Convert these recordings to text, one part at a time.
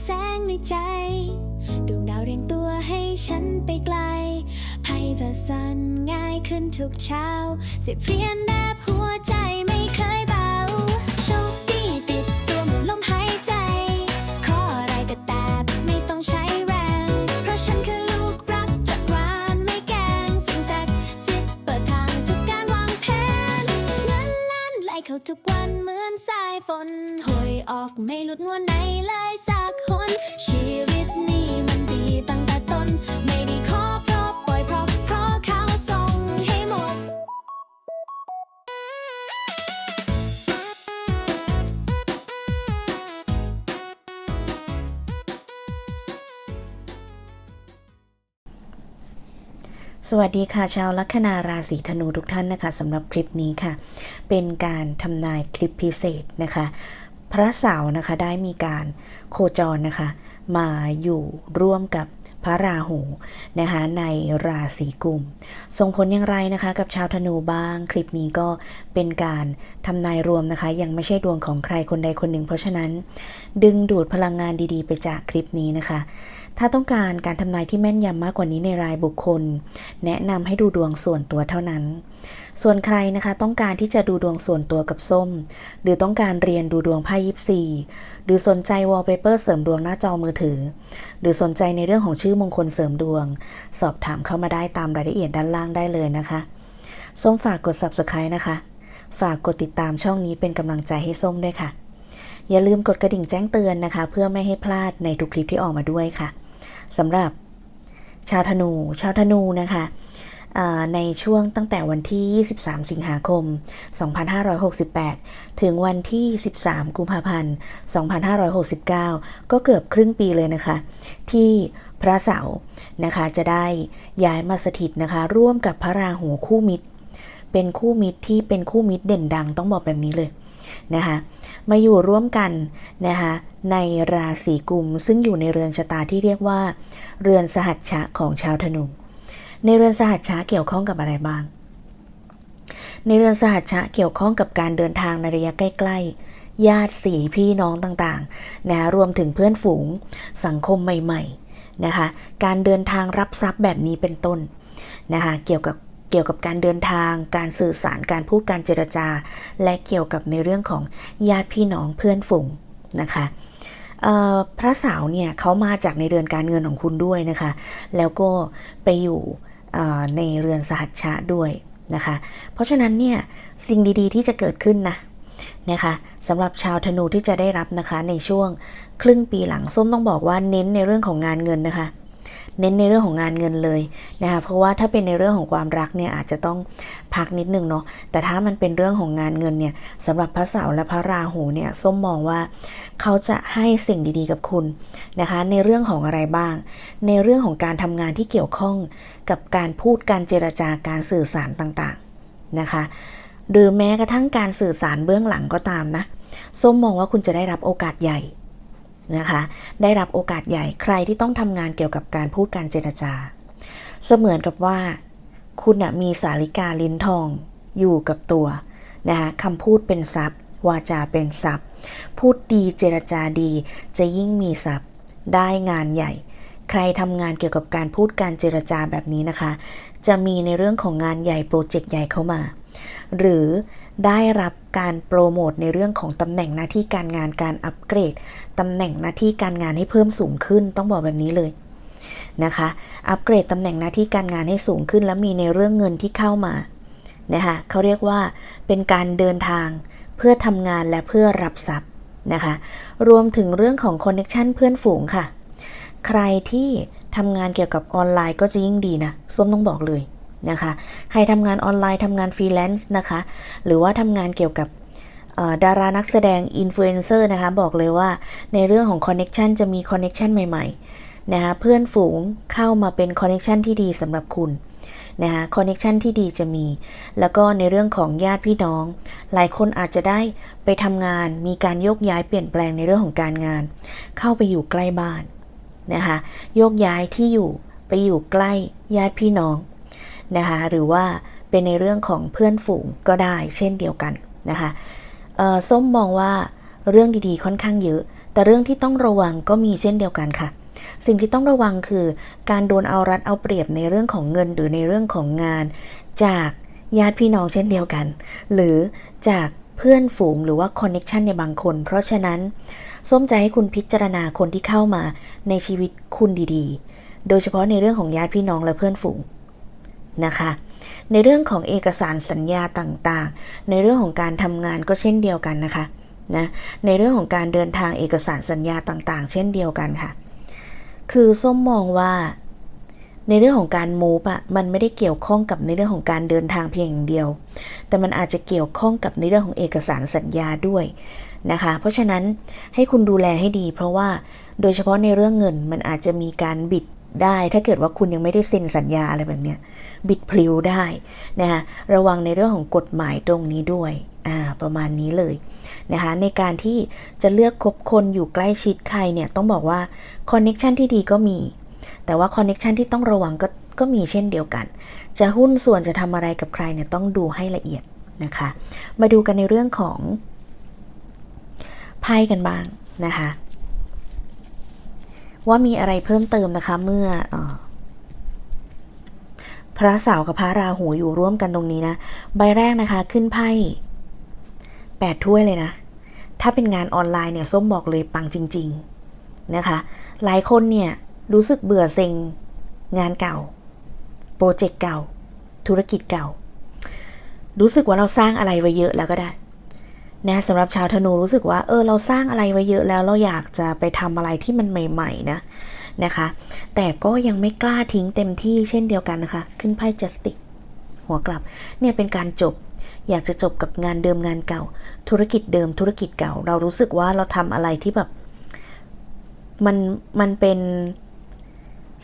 แสงในใจ ดวงดาวเรียงตัวให้ฉันไปไกลให้เธอสั่นง่ายขึ้นทุกเช้า สิบเรียนแนบหัวใจไม่เคยเบาโชคดีติดตัวเหมือนลมหายใจ ขออะไรก็แต่ไม่ต้องใช้แรง เพราะฉันคือลูกรักจากรานไม่แกล้งสิ่งศักดิ์สิทธิ์เปิดทางทุกการวางแผน เงินล้านไหลเข้าทุกวันเหมือนสายฝนหวยออกไม่หลุดงวด สวัสดีค่ะชาวลัคนาราศีธนูทุกท่านนะคะสำหรับคลิปนี้ค่ะ เป็นการทำนายคลิปพิเศษนะคะ พระเสาร์นะคะได้มีการโคจรนะคะ มาอยู่ร่วมกับพระราหูนะคะในราศีกุมส่งผลอย่างไรนะคะ กับชาวธนูบ้าง คลิปนี้ก็เป็นการทำนายรวมนะคะ ยังไม่ใช่ดวงของใครคนใดคนหนึ่ง เพราะฉะนั้น ดึงดูดพลังงานดีๆ ไปจากคลิปนี้นะคะ ถ้าต้องการการทำนายที่แม่นยำมากกว่านี้ในรายบุคคล แนะนำให้ดูดวงส่วนตัวเท่านั้น ส่วนใครนะคะต้องการที่จะดูดวงส่วนตัวกับส้ม หรือต้องการเรียนดูดวงไพ่ยิปซีหรือสนใจวอลเปเปอร์เสริมดวงหน้าจอมือถือ หรือสนใจในเรื่องของชื่อมงคลเสริมดวง สอบถามเข้ามาได้ตามรายละเอียดด้านล่างได้เลยนะคะ ส้มฝากกด subscribe นะคะ ฝากกดติดตามช่องนี้เป็นกำลังใจให้ส้มด้วยค่ะอย่าลืมกดกระดิ่งแจ้งเตือนนะคะ เพื่อไม่ให้พลาดในทุกคลิปที่ออกมาด้วยค่ะ สำหรับชาวธนู ชาวธนูนะคะในช่วงตั้งแต่วันที่ 23 สิงหาคม 2568 ถึงวันที่ 13 กุมภาพันธ์ 2569 ก็เกือบครึ่งปีเลยนะคะ ที่พระเสาร์นะคะจะได้ย้ายมาสถิตนะคะ ร่วมกับพระราหูคู่มิตร เป็นคู่มิตรที่เป็นคู่มิตรเด่นดังต้องบอกแบบนี้เลย นะคะมาอยู่ร่วมกันนะคะในราศีกุม ซึ่งอยู่ในเรือนชะตาที่เรียกว่า เรือนสหัชชะของชาวธนูในเรือนสหัชชะเกี่ยวข้องกับอะไรบ้าง ในเรือนสหัชชะเกี่ยวข้องกับการเดินทางในระยะใกล้ๆ ญาติสีพี่น้องต่างๆนะคะรวมถึงเพื่อนฝูง สังคมใหม่ๆนะคะการเดินทางรับทรัพย์แบบนี้เป็นต้นนะคะเกี่ยวกับ เกี่ยวกับการเดินทาง การสื่อสารการพูดการเจรจา และเกี่ยวกับในเรื่องของญาติพี่น้องเพื่อนฝูงนะคะพระสาร์เนี่ยเขามาจากในเรือนการเงินของคุณด้วยนะคะ แล้วก็ไปอยู่ในเรือนสหัชชะด้วยนะคะ เพราะฉะนั้นเนี่ยสิ่งดีๆที่จะเกิดขึ้นนะนะคะสำหรับชาวธนูที่จะได้รับนะคะในช่วงครึ่งปีหลังส้มต้องบอกว่าเน้นในเรื่องของงานเงินนะคะ เน้นในเรื่องของงานเงินเลยนะคะเพราะว่าถ้าเป็นในเรื่องของความรักเนี่ยอาจจะต้องพักนิดนึงเนาะแต่ถ้ามันเป็นเรื่องของงานเงินเนี่ยสำหรับพระเสาร์และพระราหูเนี่ยส้มมองว่าเขาจะให้สิ่งดีๆกับคุณนะคะ ในเรื่องของอะไรบ้าง ในเรื่องของการทำงานที่เกี่ยวข้องกับการพูดการเจรจาการสื่อสารต่างๆนะคะหรือแม้กระทั่งการสื่อสารเบื้องหลังก็ตามนะส้มมองว่าคุณจะได้รับโอกาสใหญ่ นะคะ ได้รับโอกาสใหญ่ใครที่ต้องทำงานเกี่ยวกับการพูดการเจรจา เสมือนกับว่า คุณนะมีสาริกาลิ้นทองอยู่กับตัวนะคะคำพูดเป็นทรัพย์ วาจาเป็นทรัพย์ พูดดีเจรจาดีจะยิ่งมีทรัพย์ ได้งานใหญ่ ใครทำงานเกี่ยวกับการพูดการเจรจาแบบนี้นะคะ จะมีในเรื่องของงานใหญ่โปรเจกต์ใหญ่เข้ามา หรือ ได้รับการโปรโมทในเรื่องของตำแหน่งหน้าที่การงานการอัปเกรดตำแหน่งหน้าที่การงานให้เพิ่มสูงขึ้น ต้องบอกแบบนี้เลยนะคะ อัปเกรดตำแหน่งหน้าที่การงานให้สูงขึ้น แล้วมีในเรื่องเงินที่เข้ามานะคะเขาเรียกว่าเป็นการเดินทางเพื่อทำงานและเพื่อรับทรัพย์นะคะ รวมถึงเรื่องของคอนเน็ชันเพื่อนฝูงค่ะ ใครที่ทำงานเกี่ยวกับออนไลน์ก็จะยิ่งดีนะส้มต้องบอกเลย นะคะ ใครทำงานออนไลน์ทำงานฟรีแลนซ์นะคะ หรือว่าทำงานเกี่ยวกับดารานักแสดงอินฟลูเอนเซอร์นะคะ บอกเลยว่าในเรื่องของคอนเน็ชันจะมีคอนเน็ชันใหม่ๆนะคะเพื่อนฝูงเข้ามาเป็นคอนเน็ชันที่ดีสำหรับคุณนะคะคอนเน็ชันที่ดีจะมี แล้วก็ในเรื่องของญาติพี่น้อง หลายคนอาจจะได้ไปทำงาน มีการโยกย้ายเปลี่ยนแปลงในเรื่องของการงาน เข้าไปอยู่ใกล้บ้านนะคะโยกย้ายที่อยู่ไปอยู่ใกล้ญาติพี่น้อง นะคะหรือว่าเป็นในเรื่องของเพื่อนฝูงก็ได้เช่นเดียวกันนะคะส้มมองว่าเรื่องดีๆค่อนข้างเยอะ แต่เรื่องที่ต้องระวังก็มีเช่นเดียวกันค่ะ สิ่งที่ต้องระวังคือการโดนเอารัดเอาเปรียบในเรื่องของเงินหรือในเรื่องของงาน จากญาติพี่น้องเช่นเดียวกัน หรือจากเพื่อนฝูงหรือว่าคอนเน็ชันในบางคน เพราะฉะนั้น ส้มจะให้คุณพิจารณาคนที่เข้ามาในชีวิตคุณดีๆ โดยเฉพาะในเรื่องของญาติพี่น้องและเพื่อนฝูง นะคะ ในเรื่องของเอกสารสัญญาต่างๆ ในเรื่องของการทำงานก็เช่นเดียวกันนะคะนะในเรื่องของการเดินทางเอกสารสัญญาต่างๆ เช่นเดียวกันค่ะ คือส้มมองว่า ในเรื่องของการมูฟอะมันไม่ได้เกี่ยวข้องกับในเรื่องของการเดินทางเพียงอย่างเดียว แต่มันอาจจะเกี่ยวข้องกับในเรื่องของเอกสารสัญญาด้วยนะคะ เพราะฉะนั้นให้คุณดูแลให้ดี เพราะว่าโดยเฉพาะในเรื่องเงินมันอาจจะมีการบิด ได้ ถ้าเกิดว่าคุณยังไม่ได้เซ็นสัญญาอะไรแบบเนี้ยบิดพลิ้วได้นะคะระวังในเรื่องของกฎหมายตรงนี้ด้วยอ่าประมาณนี้เลยนะคะในการที่จะเลือกคบคนอยู่ใกล้ชิดใครเนี่ยต้องบอกว่าคอนเน็ชันที่ดีก็มี แต่ว่าคอนเน็ชันที่ต้องระวังก็ก็มีเช่นเดียวกัน จะหุ้นส่วนจะทำอะไรกับใครเนี่ยต้องดูให้ละเอียดนะคะ มาดูกันในเรื่องของไพ่กันบ้างนะคะ ว่ามีอะไรเพิ่มเติมนะคะเมื่ออพระเสาร์กับพระราหูอยู่ร่วมกันตรงนี้นะ ใบแรกนะคะขึ้นไพ่แปดถ้วยเลยนะ ถ้าเป็นงานออนไลน์เนี่ยส้มบอกเลยปังจริง ๆนะคะ หลายคนเนี่ยรู้สึกเบื่อเซ็งงานเก่า โปรเจกต์เก่า ธุรกิจเก่า รู้สึกว่าเราสร้างอะไรไว้เยอะแล้วก็ได้ นะสำหรับชาวธนูรู้สึกว่าเออเราสร้างอะไรไว้เยอะแล้วเราอยากจะไปทำอะไรที่มันใหม่ ๆ นะนะคะ แต่ก็ยังไม่กล้าทิ้งเต็มที่เช่นเดียวกันนะคะ ขึ้นไพ่จัสติกหัวกลับเนี่ยเป็นการจบ อยากจะจบกับงานเดิมงานเก่า ธุรกิจเดิมธุรกิจเก่า เรารู้สึกว่าเราทำอะไรที่แบบมันมันเป็น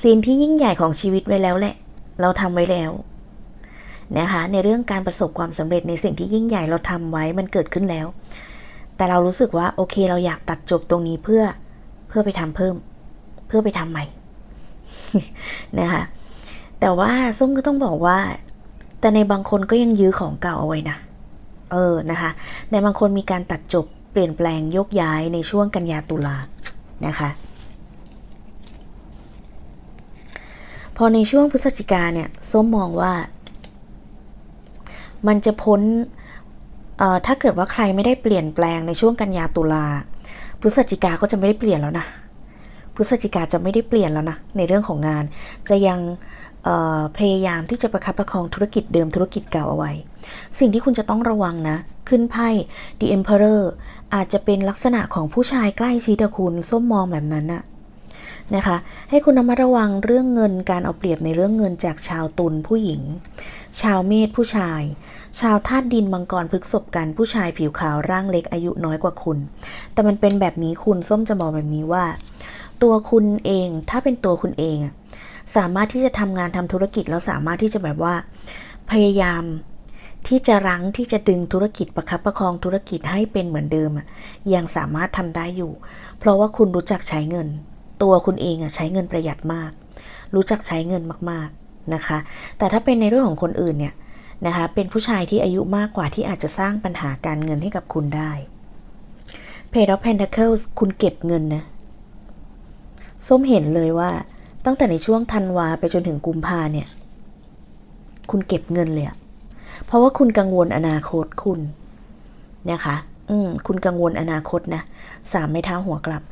ซีนที่ยิ่งใหญ่ของชีวิตไว้แล้วแหละ เราทำไว้แล้ว นะคะในเรื่องการประสบความสำเร็จในสิ่งที่ยิ่งใหญ่เราทำไว้มันเกิดขึ้นแล้ว แต่เรารู้สึกว่าโอเคเราอยากตัดจบตรงนี้เพื่อเพื่อไปทำเพิ่ม เพื่อไปทำใหม่นะคะแต่ว่าส้มก็ต้องบอกว่า แต่ในบางคนก็ยังยื้อของเก่าเอาไว้นะเออนะคะในบางคนมีการตัดจบเปลี่ยนแปลงยกย้ายในช่วงกันยาตุลานะคะพอในช่วงพฤศจิกาเนี่ยส้มมองว่า มันจะพ้นถ้าเกิดว่าใครไม่ได้เปลี่ยนแปลงในช่วงกันยาตุลาพฤศจิกาก็จะไม่ได้เปลี่ยนแล้วนะพฤศจิกาจะไม่ได้เปลี่ยนแล้วนะในเรื่องของงาน จะยังพยายามที่จะประคับประคองธุรกิจเดิมธุรกิจเก่าเอาไว้ สิ่งที่คุณจะต้องระวังนะ ขึ้นไพ่ The Emperor อาจจะเป็นลักษณะของผู้ชายใกล้ชิดคุณส้มมองแบบนั้นนะ นะคะ ให้คุณระมัดระวังเรื่องเงินการเอาเปรียบในเรื่องเงินจากชาวตุลผู้หญิง ชาวเมษผู้ชาย ชาวธาตุดินมังกรพฤกษบกันผู้ชายผิวขาวร่างเล็กอายุน้อยกว่าคุณ แต่มันเป็นแบบนี้คุณส้มจะบอกแบบนี้ว่า ตัวคุณเองถ้าเป็นตัวคุณเองสามารถที่จะทำงานทำธุรกิจแล้วสามารถที่จะแบบว่า พยายามที่จะรั้งที่จะดึงธุรกิจประคับประคองธุรกิจให้เป็นเหมือนเดิมยังสามารถทำได้อยู่ เพราะว่าคุณรู้จักใช้เงิน ตัวคุณเองอะใช้เงินประหยัดมาก รู้จักใช้เงินมากๆนะคะ แต่ถ้าเป็นในเรื่องของคนอื่นเนี่ยนะคะเป็นผู้ชายที่อายุมากกว่าที่อาจจะสร้างปัญหาการเงินให้กับคุณได้ Page of Pentacles คุณเก็บเงินนะส้มเห็นเลยว่าตั้งแต่ในช่วงธันวาไปจนถึงกุมภาเนี่ย คุณเก็บเงินเลยอะเพราะว่าคุณกังวลอนาคตคุณนะคะ อืมคุณกังวลอนาคตนะสามไม่เท้าหัวกลับ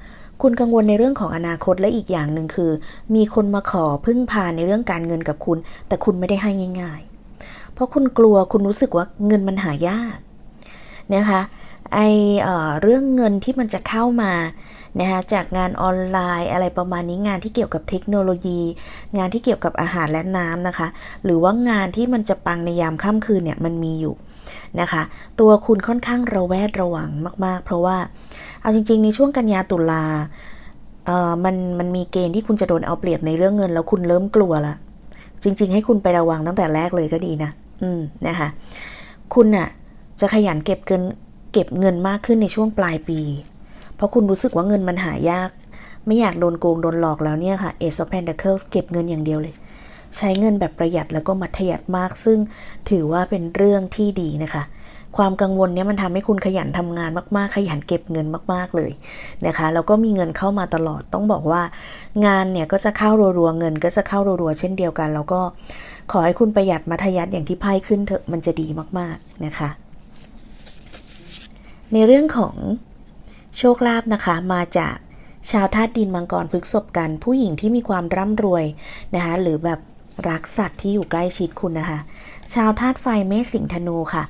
คุณกังวลในเรื่องของอนาคตและอีกอย่างหนึ่งคือ มีคนมาขอพึ่งพาในเรื่องการเงินกับคุณ แต่คุณไม่ได้ให้ง่าย ๆ เพราะคุณกลัวคุณรู้สึกว่าเงินมันหายากนะคะไอเอ่อเรื่องเงินที่มันจะเข้ามานะคะจากงานออนไลน์อะไรประมาณนี้งานที่เกี่ยวกับเทคโนโลยี งานที่เกี่ยวกับอาหารและน้ำนะคะ หรือว่างานที่มันจะปังในยามค่ำคืนเนี่ยมันมีอยู่นะคะ ตัวคุณค่อนข้างระแวดระวังมาก ๆ เพราะว่า เอาจริง ๆ ในช่วงกันยาตุลาเอ่อมันมันมีเกณฑ์ที่คุณจะโดนเอาเปรียบในเรื่องเงิน แล้วคุณเริ่มกลัวละจริง ๆ ให้คุณไประวังตั้งแต่แรกเลยก็ดีนะ อืมนะคะคุณน่ะจะขยันเก็บเงินเก็บเงินมากขึ้นในช่วงปลายปี เพราะคุณรู้สึกว่าเงินมันหายาก ไม่อยากโดนโกงโดนหลอกแล้วเนี่ยค่ะ Ace of Pentacles เก็บเงินอย่างเดียวเลย ใช้เงินแบบประหยัดแล้วก็มัธยัติมาก ซึ่งถือว่าเป็นเรื่องที่ดีนะคะ ความกังวลเนี้ยมันทำให้คุณขยันทำงานมาก ๆ ขยันเก็บเงินมาก ๆ เลยนะคะแล้วก็มีเงินเข้ามาตลอดต้องบอกว่า งานเนี่ยก็จะเข้ารัวๆเงินก็จะเข้ารัวๆเช่นเดียวกัน แล้วก็ขอให้คุณประหยัดมัธยัติอย่างที่ไพ่ขึ้นเถอะมันจะดีมากๆนะคะ ในเรื่องของโชคลาภนะคะมาจากชาวธาตุดินมังกรพฤกษบกัน ผู้หญิงที่มีความร่ำรวยนะคะหรือแบบรักสัตว์ที่อยู่ใกล้ชิดคุณนะคะ ชาวธาตุไฟเมษสิงห์ธนูค่ะ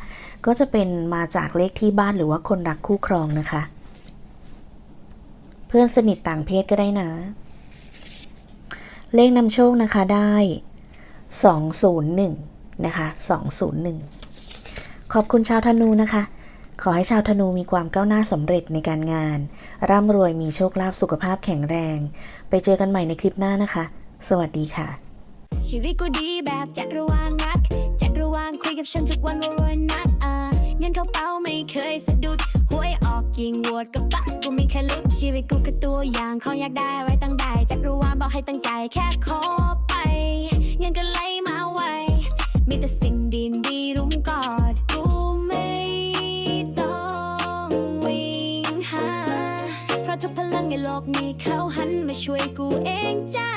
ก็จะเป็นมาจากเลขที่บ้านหรือว่าคนรักคู่ครองนะคะ เพื่อนสนิทต่างเพศก็ได้นะ เลขนำโชคนะคะได้ 201 นะคะ 201 ขอบคุณชาวธนูนะคะ ขอให้ชาวธนูมีความก้าวหน้าสำเร็จในการงาน ร่ำรวยมีโชคลาภสุขภาพแข็งแรง ไปเจอกันใหม่ในคลิปหน้านะคะ สวัสดีค่ะชีวิตกูดีแบบจักรวาลรัก กับฉันทุกวันว่ารวยนักอ่าเงินเข้าเป้าไม่เคยสะดุดหวยออกยิงวดกับปะกูไม่เคยลุกชีวิตกูคือตัวอย่างของอยากได้ไว้ตั้งได้จักรวาลบอกให้ตั้งใจแค่ขอไปเงินก็ไหลมาไวมีแต่สิ่งดีดีๆรุมกอดกูไม่ต้องวิ่งหาเพราะทุกพลังในโลกนี้เขาหันมาช่วยกูเองจ้า